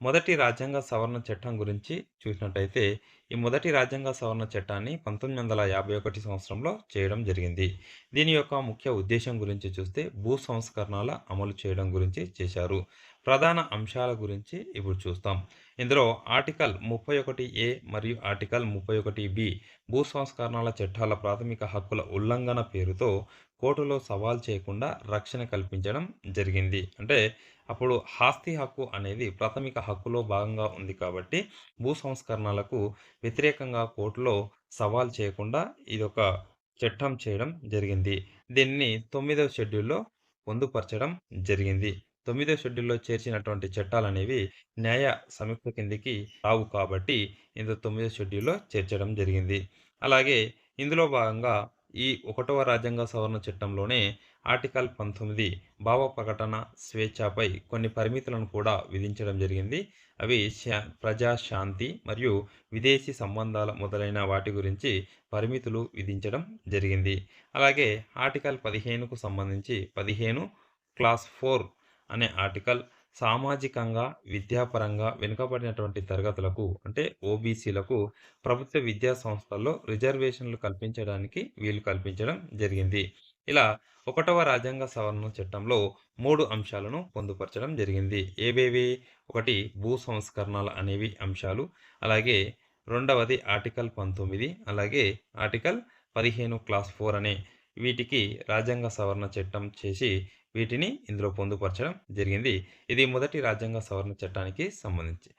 మొదటి రాజ్యాంగ సవరణ చట్టం గురించి చూసినట్టయితే, ఈ మొదటి రాజ్యాంగ సవరణ చట్టాన్ని 1951 సంవత్సరంలో చేయడం జరిగింది. దీని యొక్క ముఖ్య ఉద్దేశం గురించి చూస్తే, భూ సంస్కరణల అమలు చేయడం గురించి చేశారు. ప్రధాన అంశాల గురించి ఇప్పుడు చూస్తాం. ఇందులో ఆర్టికల్ 31 మరియు ఆర్టికల్ 31 భూ సంస్కరణల చట్టాల ప్రాథమిక హక్కుల ఉల్లంఘన పేరుతో కోర్టులో సవాల్ చేయకుండా రక్షణ కల్పించడం జరిగింది. అంటే అప్పుడు ఆస్తి హక్కు అనేది ప్రాథమిక హక్కులో భాగంగా ఉంది కాబట్టి, భూ సంస్కరణలకు వ్యతిరేకంగా కోర్టులో సవాల్ చేయకుండా ఇదొక చట్టం చేయడం జరిగింది. దీన్ని తొమ్మిదవ షెడ్యూల్‌లో పొందుపరచడం జరిగింది. తొమ్మిదో షెడ్యూల్‌లో చేర్చినటువంటి చట్టాలనేవి న్యాయ సమీక్ష కిందికి రావు కాబట్టి, ఇందులో తొమ్మిదో షెడ్యూల్‌లో చేర్చడం జరిగింది. అలాగే ఇందులో భాగంగా ఈ ఒకటవ రాజ్యాంగ సవరణ చట్టంలోనే ఆర్టికల్ 19 భావ ప్రకటన స్వేచ్ఛపై కొన్ని పరిమితులను కూడా విధించడం జరిగింది. అవి శా ప్రజా శాంతి మరియు విదేశీ సంబంధాల మొదలైన వాటి గురించి పరిమితులు విధించడం జరిగింది. అలాగే ఆర్టికల్ 15కు సంబంధించి 15 క్లాస్ ఫోర్ అనే ఆర్టికల్ సామాజికంగా, విద్యాపరంగా వెనుకబడినటువంటి తరగతులకు అంటే ఓబీసీలకు ప్రభుత్వ విద్యా సంస్థల్లో రిజర్వేషన్‌లు కల్పించడానికి వీలు కల్పించడం జరిగింది. ఇలా ఒకటవ రాజ్యాంగ సవరణ చట్టంలో మూడు అంశాలను పొందుపరచడం జరిగింది. ఏవేవి? ఒకటి భూ సంస్కరణలు అనేవి అంశాలు. అలాగే రెండవది ఆర్టికల్ 19 అలాగే ఆర్టికల్ 15 క్లాస్ ఫోర్ అనే వీటికి రాజ్యాంగ సవరణ చట్టం చేసి వీటిని ఇందులో పొందుపరచడం జరిగింది. ఇది మొదటి రాజ్యాంగ సవరణ చట్టానికి సంబంధించి.